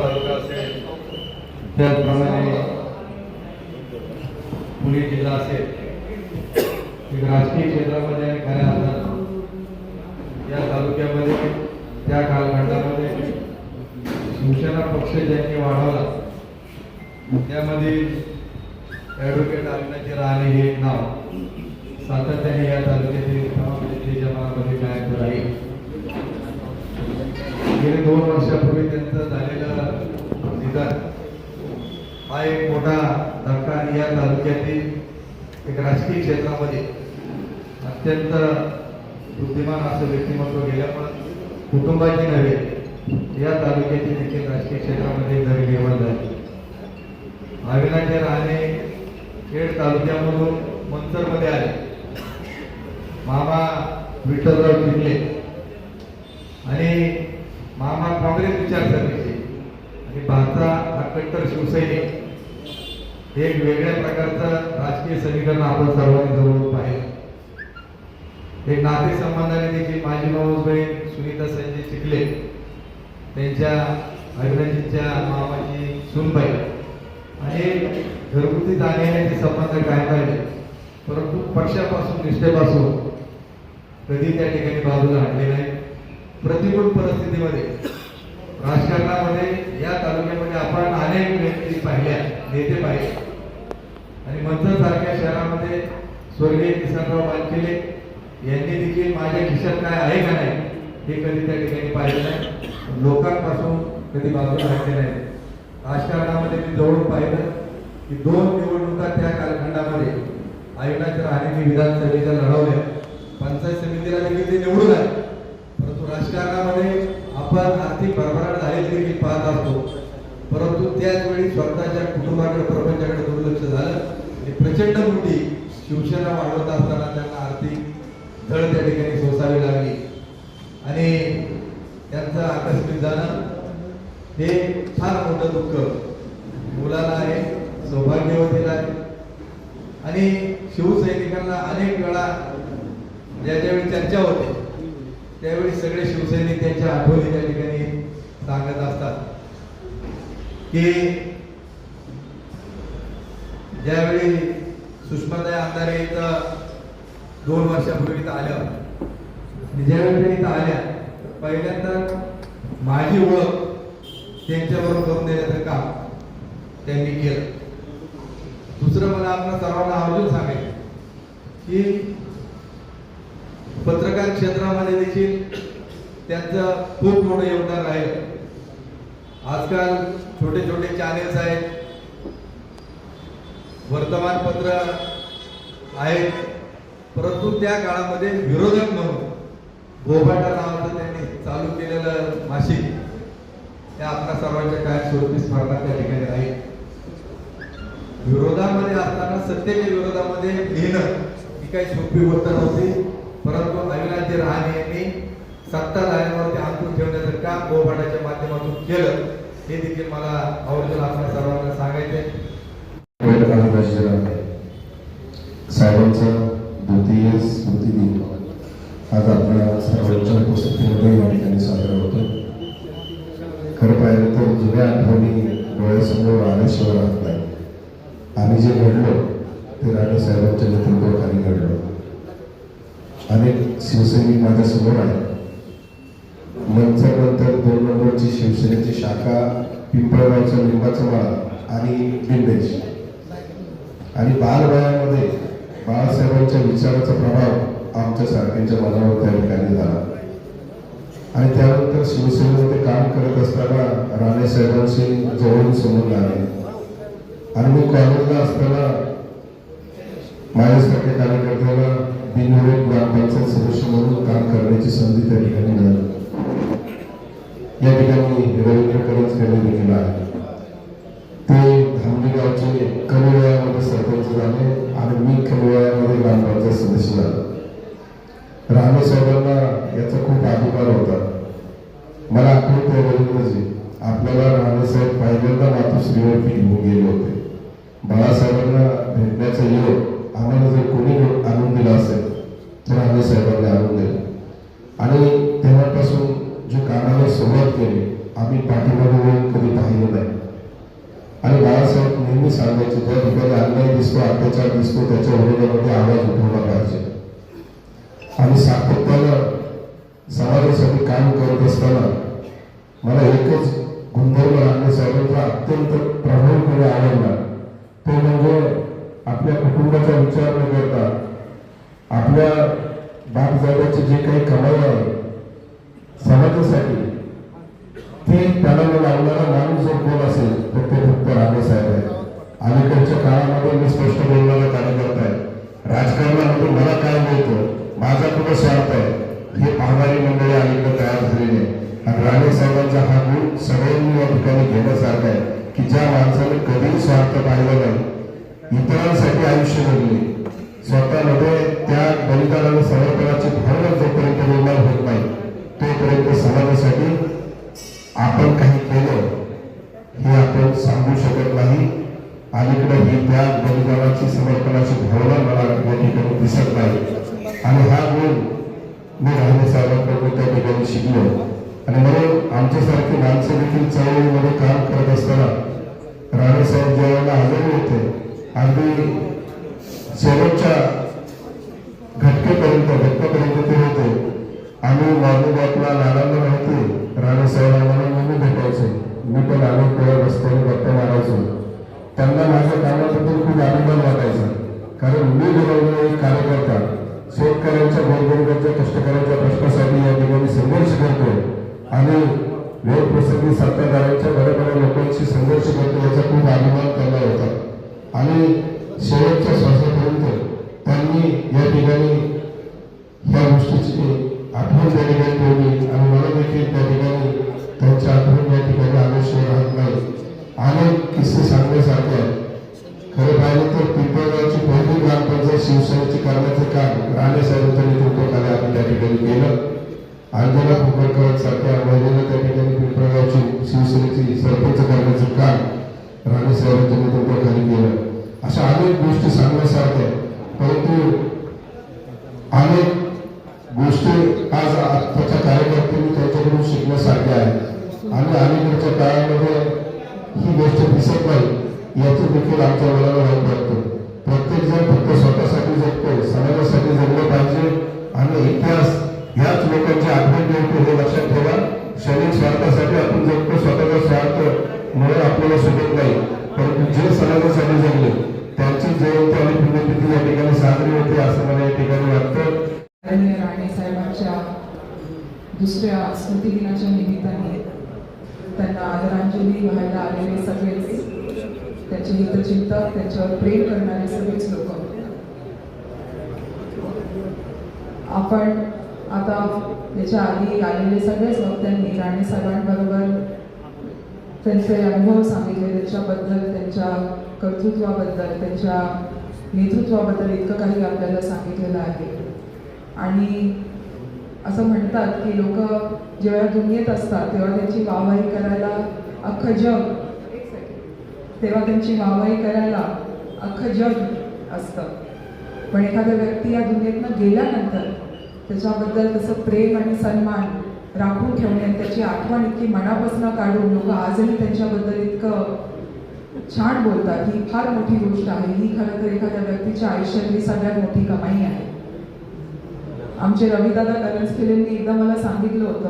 तालुका असेल त्याचप्रमाणे पुणे जिल्हा असेल राजकीय क्षेत्रामध्ये आणि खऱ्या अर्थानं या तालुक्यामध्ये त्या कालखंडामध्ये शिवसेना पक्ष ज्यांनी वाढवला त्यामध्ये ॲडव्होकेट अविनाशी राणे हे नाव सातत्याने या तालुक्यातील तमाम जनतेच्या मनामध्ये कायम राहील गेले दोन वर्षापूर्वी त्यांचं झालेलं निधन. हा एक मोठा धक्का आणि या तालुक्यातील एक राजकीय क्षेत्रामध्ये अत्यंत बुद्धिमान असं व्यक्तिमत्व गेल्यामुळे कुटुंबाची नव्हे या तालुक्याची देखील राजकीय क्षेत्रामध्ये घर निर्माण झाली. अविनाचे राहणे खेड तालुक्यामधून मंचरमध्ये आले. मामा विठ्ठलराव चिखले. आणि मामा काँग्रेस विचारसरणीचे. आणि भारता हा कट्टर शिवसैनिक. हे एक वेगळ्या प्रकारचं राजकीय समीकरण आपण सर्वांनी जवळ पाहिलं. एक नाते संबंधाने देखील माझी माऊस बहीण सुनीता संजय चिखले त्यांच्या अभिनंदीच्या मामाची सुनबाई. आणि घरगुती जाण्याचे संबंध काय पाहिजे परंतु पक्षापासून निष्ठेपासून कधी त्या ठिकाणी बाजूला आणले नाही. प्रतिकूल परिस्थितीमध्ये राजकारणामध्ये या तालुक्यामध्ये आपण अनेक व्यक्ती पाहिल्या नेते पाहिले. आणि मंचर सारख्या शहरामध्ये स्वर्गीय किसनराव बालकेले यांनी देखील माझ्या खिशात काय आहे का नाही हे कधी त्या ठिकाणी पाहिलं नाही. लोकांपासून कधी बाजूला राहिले नाही. राजकारणामध्ये मी जवळून पाहिलं की दोन निवडणुका त्या कालखंडामध्ये आयोगाच्या राहण्याने विधानसभेच्या लढवल्या. पंचायत समितीला देखील ते निवडून आले. परंतु आपण आर्थिक भरभराट झालेली देखील पाहत असतो. परंतु त्याच वेळी स्वतःच्या कुटुंबाकडे प्रपंचाकडे दुर्लक्ष झालं. आणि प्रचंड मोठी शिवसेना वाढवत असताना त्यांना आर्थिक धड त्या ठिकाणी सोसावी लागली. आणि त्यांचं आकस्मिक जाणं हे फार मोठं दुःख. मुलाला आहे सौभाग्यवतीला आहे. आणि शिवसैनिकांना अनेक वेळा ज्या ज्यावेळी चर्चा होते त्यावेळी सगळे शिवसैनिक त्यांच्या आठवणी त्या ठिकाणी सांगत असतात की ज्यावेळी सुषमाताई अंधारे इथं दोन वर्षापूर्वी इथं आल्या होत्या. ज्यावेळी त्या इथं आल्या तर पहिल्यांदा माझी ओळख त्यांच्याबरोबर करून देण्याचं काम त्यांनी केलं दुसरं मला आपल्या सर्वांना आवर्जून सांगायचं की पत्रकार क्षेत्रामध्ये देखील त्यांचं खूप मोठं योगदान आहे. आजकाल छोटे छोटे चॅनेल्स आहेत. वर्तमानपत्र आहेत. परंतु त्या काळामध्ये विरोधक म्हणून गोभाटा नावाचं त्यांनी चालू केलेलं मासिक त्या आपल्या सर्वांच्या कायमस्वरूपी स्पर्धा त्या ठिकाणी आहे. विरोधामध्ये असताना सत्तेच्या विरोधामध्ये लिहिणं ही काही सोपी गोष्ट नव्हती. परंतु अविनाशजी रहाणे यांनी सत्ता जाण्यावरती अंकुश ठेवण्याचं काम गोबाटाच्या माध्यमातून केलं हे देखील मला आवर्जून आपल्या सर्वांना सांगायचे म्हणजे साहेबांचा द्वितीय स्मृती दिन. आज आपल्या सर्वांच्या उपस्थितीमध्ये या ठिकाणी साजरा होतो खरं पाहिलं तर जुन्या आठवणी डोळ्यासमोर आल्याशिवाय राहत नाही. आम्ही जे घडलो ते राणे साहेबांच्या नेतृत्वाखाली घडलो अनेक शिवसैनिक आहे. आहेत दोन नंबरची शिवसेनेची शाखा पिंपळगावचा लिंबाचा माळा आणि बिंदेश. आणि बालवयामध्ये बाळासाहेबांच्या विचाराचा प्रभाव आमच्या सारख्यांच्या मनावर त्या ठिकाणी झाला. आणि त्यानंतर शिवसेनेमध्ये काम करत असताना राणे साहेबांशी जवळून समोर आले. आणि मी कॉलेजला असताना माझ्यासारख्या कार्यकर्त्याला बिनविरोध ग्रामपंचायत सदस्य म्हणून काम करण्याची संधी त्या ठिकाणी मिळाली. या ठिकाणी रवींद्र करंज यांनी देखील आहे. ते धामणी गावचे कमी वयामध्ये सरपंच झाले आणि मी कमी वयामध्ये ग्रामपंचायत सदस्य झालो. राणे साहेबांना याचा खूप अभिमान होता. मला आठवत रवींद्रजी आपल्याला राणे साहेब पहिल्यांदा मातोश्रीवरती घेऊन गेले होते. बाळासाहेबांना भेटण्याचा योग आम्हाला जर कोणी आणून दिला असेल राणे साहेबांनी आणून दिला आणि तेव्हा सुरुवात केली आम्ही पाठीमागे वळून कधी पाहिलं नाही. आणि बाळासाहेब नेहमी सांगायचे त्या ठिकाणी अन्याय दिसतो अत्याचार दिसतो त्याच्या विरोधामध्ये आवाज उठवला पाहिजे. आणि सातत्यानं समाजासाठी काम करत असताना मला एकच गुंधर्व राणे साहेबांचा अत्यंत प्रभावीपणे कुठं स्वार्थ आहे हे पाहणारी मंडळी अलीकडे तयार झालेली आहे. आणि राणे साहेबांचा हा गुण सगळ्यांनी या ठिकाणी घेण्यासारखा आहे की ज्या माणसाने कधी स्वार्थ पाहिला नाही इतरांसाठी आयुष्य जगले. स्वतःमध्ये त्या बलिदानाला समर्पणाची भावना जोपर्यंत निर्माण होत नाही तोपर्यंत समाजासाठी आपण काही केलं हे आपण सांगू शकत नाही. अलीकडे ही त्या बलिदानाची समर्पणाची भावना मला या ठिकाणी दिसत नाही. आणि हा गुण मी राहणे साहेबांकडून त्या ठिकाणी शिकलो. आणि म्हणून आमच्यासारखी माणसं देखील चळवळीमध्ये काम करत असताना राणे साहेब ज्यावेळेला हजर होते. अगदी शेवटच्या वेळ प्रसंगी सत्ताधाऱ्यांच्या बऱ्या बऱ्या लोकांशी संघर्ष करतो याचा खूप अभिमान त्यांना होता. आणि शेवटच्या श्वासापर्यंत त्यांनी या ठिकाणी या गोष्टीची आठवण त्या ठिकाणी ठेवली. आणि मला देखील त्या ठिकाणी त्यांच्या आठवण या ठिकाणी आयुष्य राहत नाही. अनेक किस्से सांगण्यासारखे आहेत. खरं पाहिलं तर पिंपळगावची पहिली ग्रामपंचायत शिवसेनेची करण्याचे काम राणे साहेबांच्या नेतृत्वाखाली आपण त्या ठिकाणी केलं. अंजना फुकरकर सारख्या महिलेनं त्या ठिकाणी पिंपळगावची शिवसेनेची सरपंच करण्याचं काम राणे साहेबांच्या नेतृत्वाखाली केलं. अशा अनेक गोष्टी सांगण्यासारख्या आहेत. परंतु अनेक गोष्टी आज आत्ताच्या कार्यकर्त्यांनी त्यांच्याकडून शिकण्यासारख्या आहेत. आणि अलीकडच्या काळामध्ये ही गोष्ट दिसत नाही याचं देखील आमच्या मनाला वाईट वाटतं. प्रत्येक जण फक्त स्वतःसाठी जगतो समाजासाठी जगलं पाहिजे आणि इतिहास ह्याच लोकांची आठवण ठेवतो हे लक्षात ठेवा. क्षणिक स्वार्थासाठी आपण जगतो स्वतःचा स्वार्थ मुळे आपल्याला सुटत नाही. परंतु जे समाजासाठी जगले त्यांची जयंती आणि पुण्यतिथी या ठिकाणी साजरी होते असं मला या ठिकाणी वाटतं. आदरणीय राणे साहेबांच्या दुसऱ्या स्मृतिदिनाच्या निमित्ताने त्यांना आदरांजली व्हायला आलेले सगळेच त्याचे हितचिंतक त्याच्यावर प्रेम करणारे सगळेच लोक. आपण आता त्याच्या आधी आलेले सगळेच वक्त्यांनी राणे साहेबांबरोबर त्यांचे अनुभव सांगितले त्याच्याबद्दल त्यांच्या कर्तृत्वाबद्दल त्यांच्या नेतृत्वाबद्दल इतकं काही आपल्याला सांगितलेलं आहे. आणि असं म्हणतात की लोक जेव्हा दुनियेत असतात तेव्हा त्यांची वाहवाही करायला अख्खं जग तेव्हा त्यांची वाहवाही करायला अख्खं जग असतं. पण एखाद्या व्यक्ती या दुनियेतनं गेल्यानंतर त्याच्याबद्दल तसं प्रेम आणि सन्मान राखून ठेवणे आणि त्याची आठवण इतकी मनापासून काढून लोक आजही त्यांच्याबद्दल इतकं छान बोलतात. ही फार मोठी गोष्ट आहे. ही खरं तर एखाद्या व्यक्तीच्या आयुष्यातली सगळ्यात मोठी कमाई आहे. आमचे रविदादा करंजखेलेंनी एकदा मला सांगितलं होतं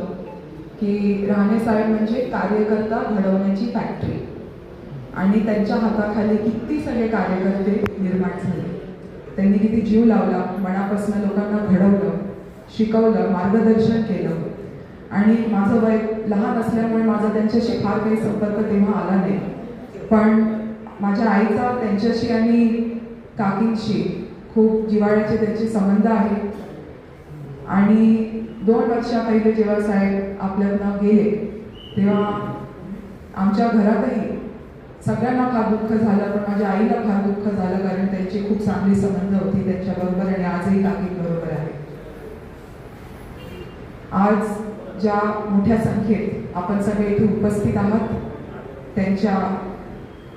की राणे साहेब म्हणजे कार्यकर्ता घडवण्याची फॅक्टरी आणि त्यांच्या हाताखाली किती सगळे कार्यकर्ते निर्माण झाले. त्यांनी किती जीव लावला मनापासून लोकांना घडवलं. शिकवलं मार्गदर्शन केलं. आणि माझं वय लहान असल्यामुळे माझा त्यांच्याशी फार काही संपर्क तेव्हा आला नाही. पण माझ्या आईचा त्यांच्याशी आणि काकींशी खूप जिव्हाळ्याचे त्यांचे संबंध आहेत. आणि दोन वर्षा पहिले जेव्हा साहेब आपल्यातनं गेले तेव्हा आमच्या घरातही सगळ्यांना फार दुःख झालं पण माझ्या आईला फार दुःख झालं कारण त्यांची खूप चांगली संबंध होती त्यांच्याबरोबर आणि आजही काकींबरोबर आहे आज ज्या मोठ्या संख्येत आपण सगळे इथे उपस्थित आहात त्यांच्या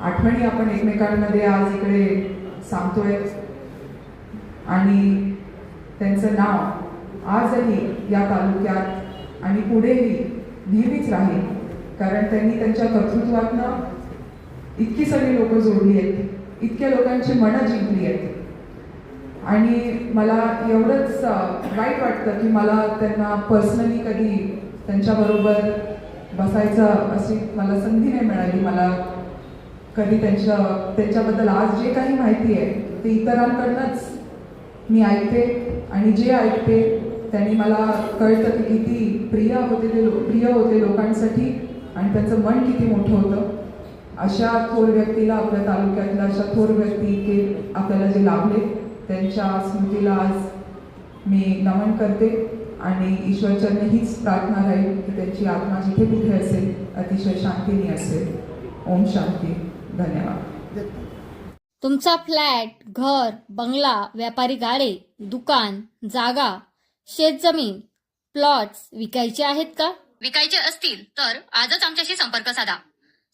आठवणी आपण एकमेकांमध्ये आज इकडे सांगतोय. आणि त्यांचं नाव आजही या तालुक्यात आणि पुढेही नेहमीच राहील कारण त्यांनी त्यांच्या कर्तृत्वातनं इतकी सगळी लोकं जोडली आहेत इतक्या लोकांची मनं जिंकली आहेत. आणि मला एवढंच वाईट वाटतं की मला त्यांना पर्सनली कधी त्यांच्याबरोबर बसायचं अशी मला संधी नाही मिळाली. मला कधी त्यांच्या त्यांच्याबद्दल आज जे काही माहिती आहे ते इतरांकडनंच मी ऐकते आणि जे ऐकते त्यांनी मला कळतं की किती प्रिय होते ते लो- प्रिय होते लोकांसाठी आणि त्यांचं मन किती मोठं होतं. अशा थोर व्यक्तीला आपल्या तालुक्यातल्या अशा थोर व्यक्ती के आपल्याला जे लाभले. त्यांच्या स्मृतीला आज मी नमन करते आणि ईश्वरचरणी हीच प्रार्थना राहील की त्यांची आत्मा जिथे कुठे असेल अतिशय शांतीने असेल. ओम शांती. धन्यवाद. तुमचा फ्लॅट घर बंगला व्यापारी गाडे दुकान जागा शेतजमीन प्लॉट्स विकायचे आहेत का? विकायचे असतील तर आजच आमच्याशी संपर्क साधा.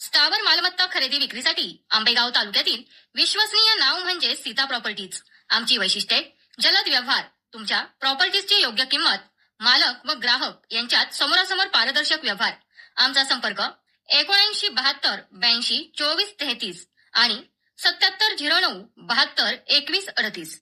स्थावर मालमत्ता खरेदी विक्रीसाठी आंबेगाव तालुक्यातील विश्वसनीय नाव म्हणजे सीता प्रॉपर्टीज. आमची वैशिष्ट्ये जलद व्यवहार तुमच्या प्रॉपर्टीजची योग्य किंमत मालक व ग्राहक यांच्यात समोरासमोर पारदर्शक व्यवहार. आमचा संपर्क एकोणऐंशी बहात्तर ब्याऐंशी चोवीस तेहतीस आणि सत्याहत्तर झिरो नऊ बहात्तर एकवीस अडतीस.